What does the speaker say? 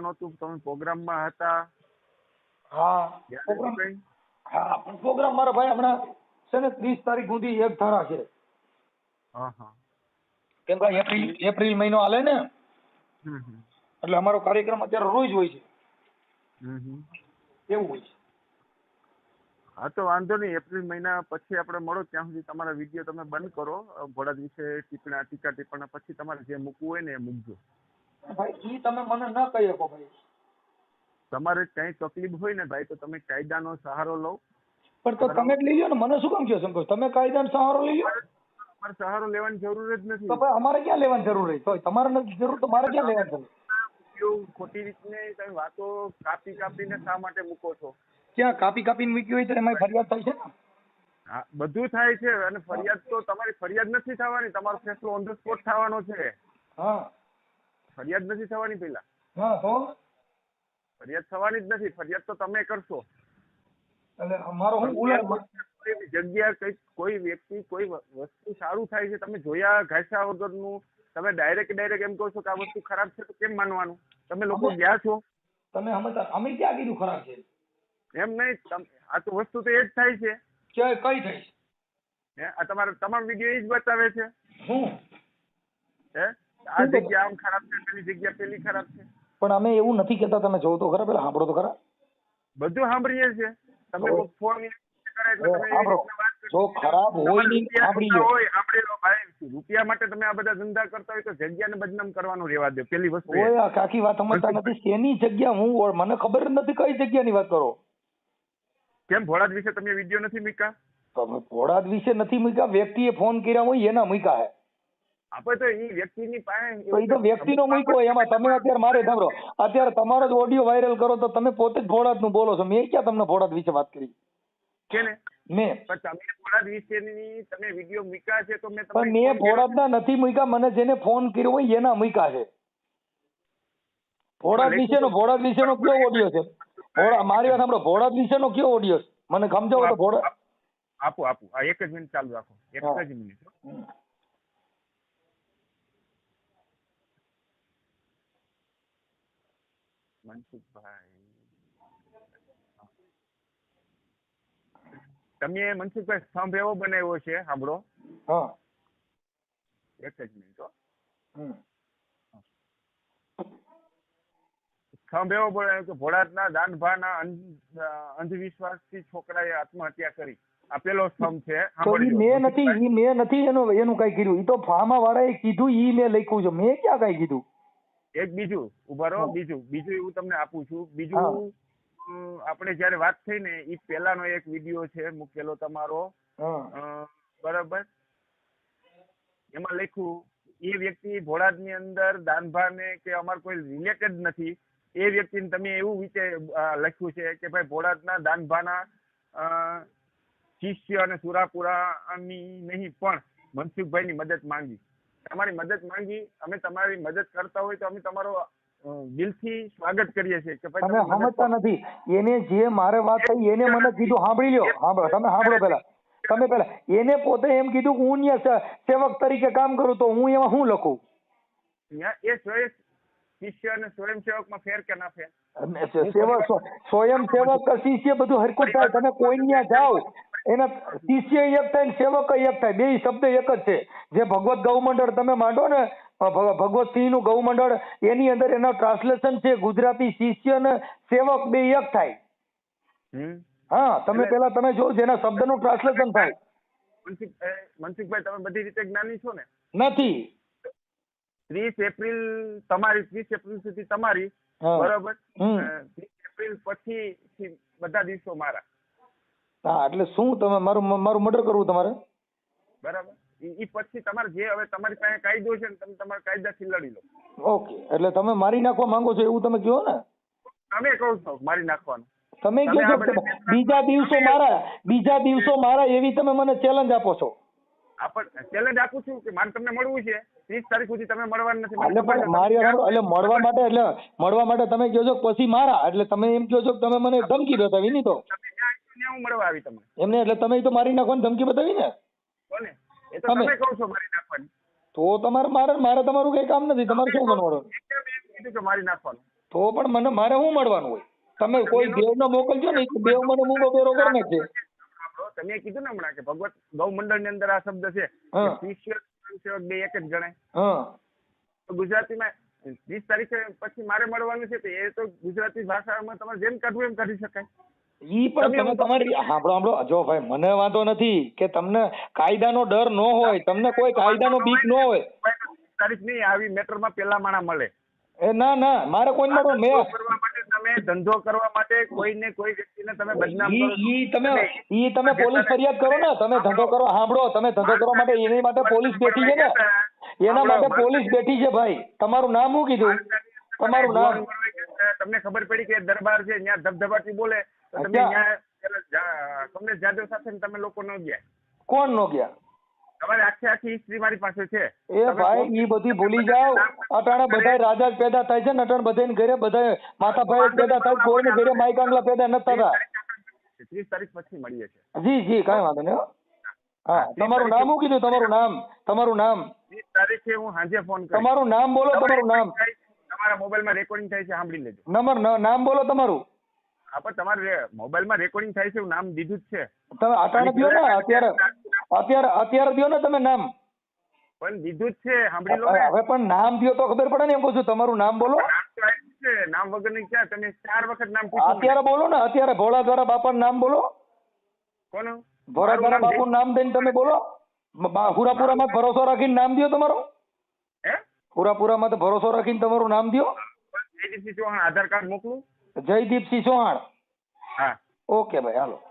આપવાનું હતું તમે પ્રોગ્રામમાં હતા? હા પ્રોગ્રામ? હા પણ પ્રોગ્રામ મારા ભાઈ હમણાં છે ને ત્રીસ તારીખ સુધી એક ધારા છે. હા હા. કેમ કે એપ્રિલ એપ્રિલ મહિનો હાલે ને એટલે અમારો કાર્યક્રમ અત્યારે રોજ હોય છે. એવું હોય છે. હા તો વાંધો નહીં. એપ્રિલ મહિના પછી આપણે મળો. ત્યાં સુધી તમારા વીડિયો તમે બંધ કરો. અ, વિશે ટીપણા ટીકા ટીપણા પછી તમારે જે મૂકવું હોય ને એ મૂકજો. ભાઈ ઈ તમે મને ન કહી શકો ભાઈ. તમારે કઈ તકલીફ હોય ને ભાઈ તો તમે કાયદાનો સહારો લો. પણ તો તમે જ લઈ લો ને મને શું કામ કહો સંકોચ તમે કાયદાનો સહારો લઈ લો તમારે સહારો લેવાની જરૂર જ તો ભાઈ અમારે ક્યાં લેવાની જરૂર રહી તો તમારે નથી જરૂર તો મારે ક્યાં લેવાની જરૂર? ખોટી રીતને તમે વાતો કાપી કાપીને શા માટે મૂકો છો? ક્યાં કાપી કાપીને મૂકી હોય તો એમાં ફરિયાદ થાય છે ને? હા બધું થાય છે અને ફરિયાદ તો તમારી ફરિયાદ નથી થવાની તમારો ફેસલો ઓન ધ સ્પોટ થવાનો છે. હા. ફરિયાદ નથી થવાની પેલા હા તો? ફરિયાદ થવાની જ નથી. ફરિયાદ તો તમે કરશો. એટલે અમારો હું ગુલામ જગ્યા કઈ કોઈ વ્યક્તિ કોઈ વસ્તુ સારું થાય છે તમે જોયા ઘાસા વગરનું તમે ડાયરેક્ટ ડાયરેક્ટ એમ કહો છો કે આ વસ્તુ ખરાબ છે તો કેમ માનવાનું? તમે લોકો ગયા છો? તમે સમજતા અમે ક્યાં કીધું ખરાબ છે? એમ નહીં આ તો વસ્તુ તો એ જ થાય છે. કે કઈ થાય હે? આ તમારા તમામ વીડિયો એ જ બતાવે છે. હું? હે? આ જગ્યા આમ ખરાબ છે પેલી જગ્યા પેલી ખરાબ છે. પણ અમે એવું નથી કહેતા તમે જોવો તો ખરા પેલા સાંભળો તો ખરા. બધું સાંભળીએ છીએ. તમે ફોન. જો ખરાબ હોય નહીં, રૂપિયા સાંભળી. હોય આપણે ભાઈ રૂપિયા માટે તમે આ બધા ધંધા કરતા હોય તો જગ્યાને બદનામ કરવાનું રહેવા દો. પેલી વસ્તુ. ઓય આ કાકી વાત સમજતા નથી. શેની જગ્યા હું મને ખબર જ નથી કઈ જગ્યાની વાત કરો. કેમ? ભોળાદ વિશે તમે વીડિયો નથી મૂક્યા? તમે ભોળાદ વિશે નથી મૂક્યા. વ્યક્તિએ ફોન કર્યા હોય એના મૂક્યા હે. આપણે તો એ વ્યક્તિની પાસે એ તો વ્યક્તિનો મૂક્યો એમાં તમે અત્યારે મારે સાંભળો. અત્યારે તમારો જ ઓડિયો વાયરલ કરો તો તમે પોતે જ ભોળાદનું બોલો છો. મેં ક્યાં તમને ભોળાત વિશે વાત કરી? છે ને મેં તમે ભોળાદ વિશેની તમે વીડિયો મૂક્યા છે તો મેં પણ મેં ફોન કર્યો. નથી મૂક્યા. મને જેને ફોન કર્યો હોય એના મૂક્યા છે. ભોળાદ વિશેનો ભોળાદ વિશેનો કયો ઓડિયો છે? ભોળા મારી વાત સાંભળો. વિશેનો કયો ઓડિયો છે? મને સમજાવો તો ભોળા આપો આપો. આ એક જ મિનિટ ચાલુ રાખો. એક જ મિનિટ હો. મનસુખભાઈ તમે મનસુખભાઈ સ્તંભ એવો બનાવ્યો છે સાંભળો. હા. એક જ મિનિટ હો. સ્તંભ એવો બનાવ્યો કે ભોળાતના દાનભાના અંધવિશ્વાસથી છોકરાએ આત્મહત્યા કરી. આ પેલો સ્તંભ છે મેં નથી ઈ મેં નથી એનું એનું કઈ કર્યું ઈ તો ફામા વાળાએ કીધું ઈ મેં લખ્યું છે. મેં ક્યાં કઈ કીધું? એક બીજું ઊભા રહો બીજું. બીજું એવું તમને આપું છું. બીજું આપણે જયારે વાત થઈ ને એ પેલાનો એક વીડિયો છે મૂકેલો તમારો. બરાબર? એમાં લખ્યું એ વ્યક્તિ ભોળાદની અંદર દાનભાને કે અમાર કોઈ રિલેટેડ નથી. એ વ્યક્તિને તમે એવું વિચાર લખ્યું છે કે ભાઈ ભોળાદના દાનભાના શિષ્ય અને સુરાપુરાની નહીં પણ મનસુખભાઈની મદદ માંગી તમારી મદદ માંગી અમે તમારી મદદ કરતા હોય તો અમે તમારો દિલથી સ્વાગત કરીએ છીએ કે ભાઈ તમે સમજતા નથી. એને જે મારે વાત થઈ એને મને કીધું સાંભળી લ્યો સાંભળો તમે સાંભળો પેલા તમે પેલા એને પોતે એમ કીધું કે હું સેવક તરીકે કામ કરું તો હું એમાં શું લખું? એ સ્વયં શિષ્ય અને સ્વયંસેવકમાં ફેર કે ના ફેર? સેવક સ્વયંસેવક શિષ્ય બધું હરકત થાય. તમે કોઈ ત્યાં જાઓ એના શિષ્ય એક થાય ને સેવક એક થાય. બે શબ્દ એક જ છે. જે ભગવત ગૌમંડળ તમે માંડો ને ભગવત સિંહનું ગૌમંડળ એની અંદર એનો ટ્રાન્સલેશન છે ગુજરાતી શિષ્ય ને સેવક બે એક થાય. હા તમે પેલા તમે જો જેના શબ્દનું ટ્રાન્સલેશન થાય. મનસુખ મનસુખભાઈ તમે બધી રીતે જ્ઞાની છો ને? નથી. ત્રીસ એપ્રિલ તમારી ત્રીસ એપ્રિલ સુધી તમારી બરોબર. ત્રીસ એપ્રિલ પછી બધા દિવસો મારા. હા એટલે શું તમે મારું મારું મર્ડર કરવું તમારે? બરાબર. ઈ ઈ પછી તમારે જે હવે તમારી પાસે કાયદો છે ને તમે તમારા કાયદાથી લડી લો. ઓકે એટલે તમે મારી નાખવા માંગો છો એવું તમે કહો ને? તમે કહો છો મારી નાખવાનું. તમે તમે કહો છો બીજા દિવસો મારા બીજા દિવસો મારા એવી તમે મને ચેલેન્જ આપો છો. આપણ ચેલેન્જ આપું છું કે મારે તમને મળવું છે. ત્રીસ તારીખ સુધી તમે મળવાનું નથી. એટલે પણ મારી એટલે મળવા માટે એટલે મળવા માટે તમે કહો છો પછી મારા એટલે તમે એમ કહો છો કે તમે મને ધમકી બતાવી નહીં તો. ત્યાં હું મળવા આવી તમને. એમને એટલે તમે તો મારી નાખવાની ધમકી બતાવી ને? કોને? એ તો તમે- કહો છો મારી નાખવાની. તો તમારે મારે મારે તમારું કઈ કામ નથી તમારે શું બનવાનું? કીધું કે મારી નાખવાનું. તો પણ મને મારે શું મળવાનું હોય? તમે કોઈ દેવને મોકલજો ને દેવ મને મૂંગો બેરો કરી નાખે સાંભળો, તમે કીધું ને હમણાં કે ભગવત ગૌ મંડળની અંદર આ શબ્દ છે સ્વયંસેવક બે એક જ ગણાય હા. તો ગુજરાતીમાં વીસ તારીખે પછી મારે મળવાનું છે તો એ તો ગુજરાતી ભાષામાં તમારે જેમ કાઢવું એમ કાઢી શકાય. ઈ પણ તમે તમે તમારી સાંભળો સાંભળો. જો ભાઈ મને વાંધો નથી કે તમને કાયદાનો ડર ન હોય તમને કોઈ કાયદાનો બીક ન હોય. તારીખ નહીં આવી મેટરમાં પેલા માણા મળે. એ ના ના મારે કોઈ મળો મેં ધંધો કરવા માટે તમે ધંધો કરવા માટે કોઈને કોઈ વ્યક્તિને તમે બદનામ ઈ કરો ઈ તમે ઈ તમે પોલીસ ફરિયાદ કરો ને તમે ધંધો કરો સાંભળો તમે ધંધો કરવા માટે એની માટે પોલીસ બેઠી છે ને. એના માટે પોલીસ બેઠી છે ભાઈ. તમારું નામ હું કીધું? તમારું નામ તમને ખબર પડી કે દરબાર છે ત્યાં ધબધબાટી બોલે. તમે કમલેશ જાદવ સાથે તમે લોકો ન ગયા? કોણ નો ગયા? તમારી આખી આખી હિસ્ટ્રી મારી પાસે છે. એ ભાઈ ઈ બધી ભૂલી જાઓ. અટાણે બધા રાજા પેદા થાય છે ને અટાણે બધાને ઘરે બધા માથા ભાઈ પેદા થાય કોઈને ઘરે માઈક આંગલા પેદા ન થતા. ત્રીસ તારીખ પછી મળીએ છે જી જી કાંઈ વાંધો નહીં હો. હા તમારું નામ શું કીધું? તમારું નામ તમારું નામ. ત્રીસ તારીખે હું સાંજે ફોન કરું તમારું નામ બોલો તમારું નામ. તમારા મોબાઈલમાં રેકોર્ડિંગ થાય છે સાંભળી લેજો. નંબર નામ બોલો તમારું. હા પણ તમારે મોબાઈલમાં રેકોર્ડિંગ થાય છે એવું નામ દીધું જ છે. તમે અટાણે દ્યો ને અત્યારે અત્યારે અત્યારે દ્યો ને તમે નામ. પણ દીધું જ છે સાંભળી લો હવે પણ નામ દ્યો તો ખબર પડે ને એમ કહું છું તમારું નામ બોલો. નામ વગર વગરની ક્યાં તમે ચાર વખત નામ પૂછ્યું અત્યારે બોલો ને અત્યારે ભોળા દ્વારા બાપાનું નામ બોલો. કોનું? ભોળા દ્વારા નામ બાપુનું નામ દઈને તમે બોલો. હુરાપુરા હુરાપુરામાં ભરોસો રાખીને નામ દિયો તમારો. હે? હુરાપુરામાં તો ભરોસો રાખીને તમારું નામ ચૌહાણ આધાર કાર્ડ મોકલું. જયદીપસિંહ ચૌહાણ. હા. ઓકે ભાઈ હાલો.